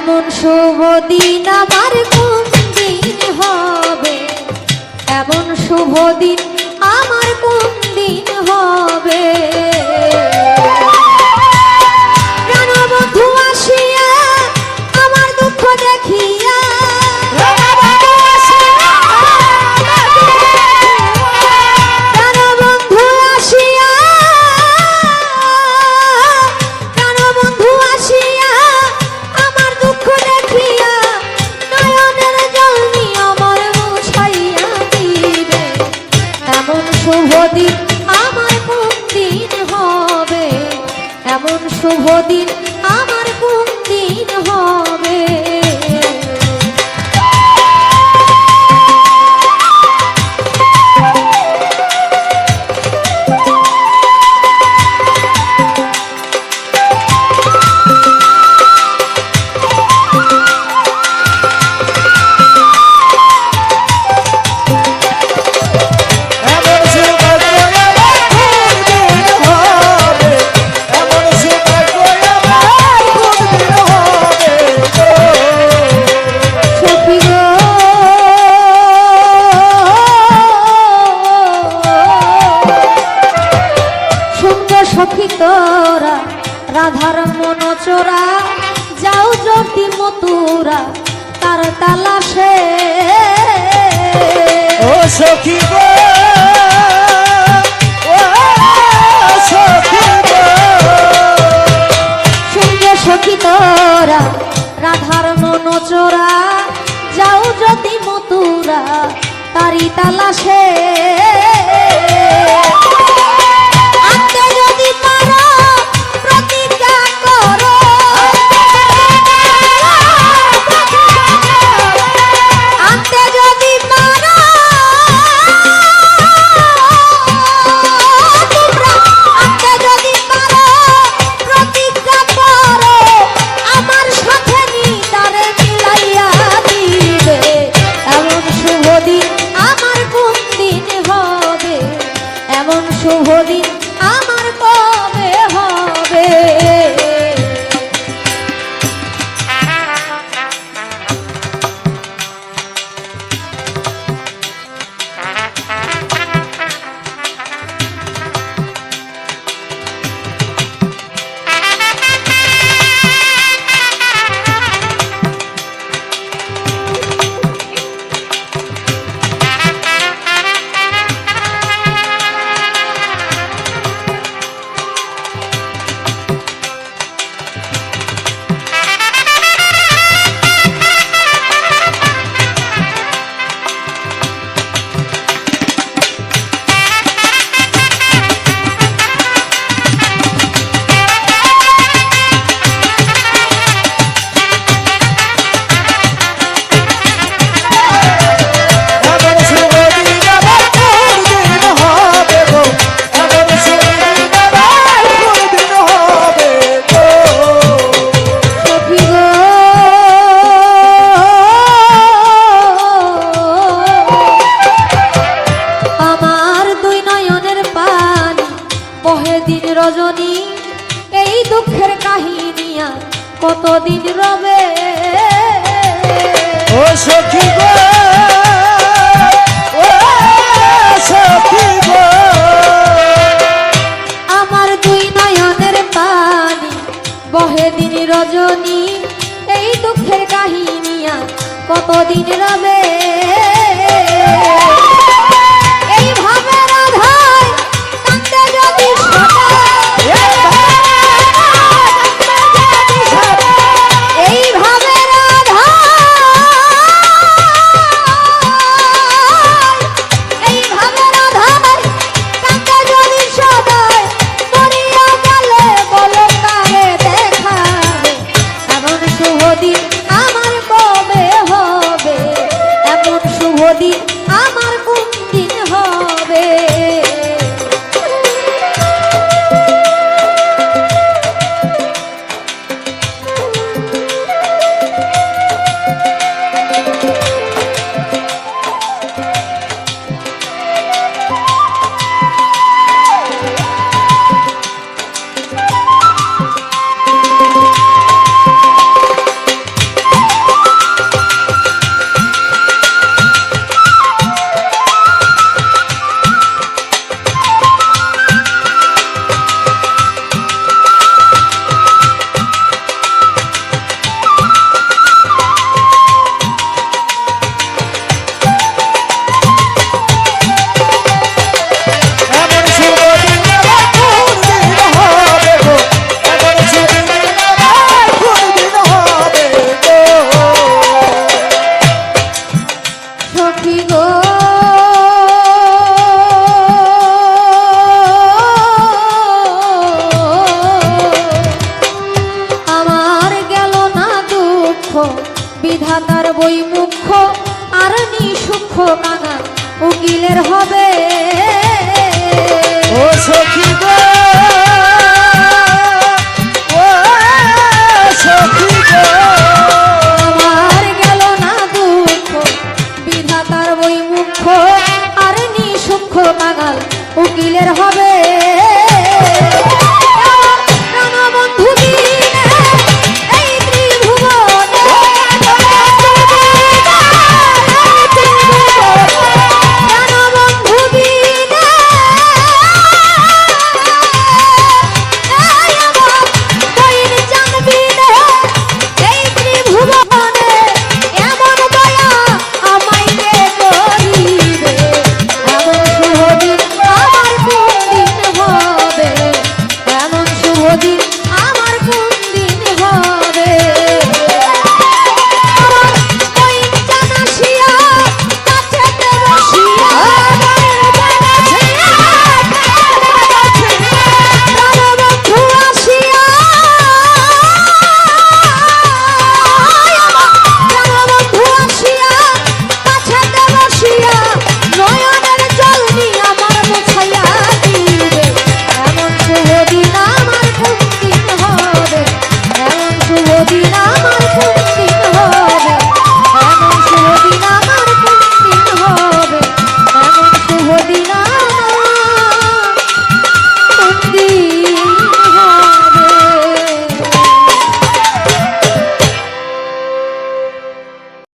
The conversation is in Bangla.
এমন শুভ দিন আমার কোন দিন হবে? এমন শুভ দিন আমার কোন দিন হবে? এমন শুভ দিন সুন্দর সখী তোরা রাধার মন চোরা যাও যদি মতুরা তার তালাশে। ও সখী সখী তোরা রাধার মন চোরা যাও যদি মতুরা তারি তালাশে। এমন শুভ দিন আমার কবে বহে দিন রজনী এই দুঃখের কাহিনিয়া কতদিন রবে? ও সখী গো ও সখী গো। আমার দুই নয়নের পানি বহে দিন রজনী এই দুঃখের কাহিনিয়া কতদিন আমার গেল না দুঃখ বিধাতার বই মুখ্য আর নি সূক্ষ্ম কাঙা উকিলের হবে। দিলের হবে।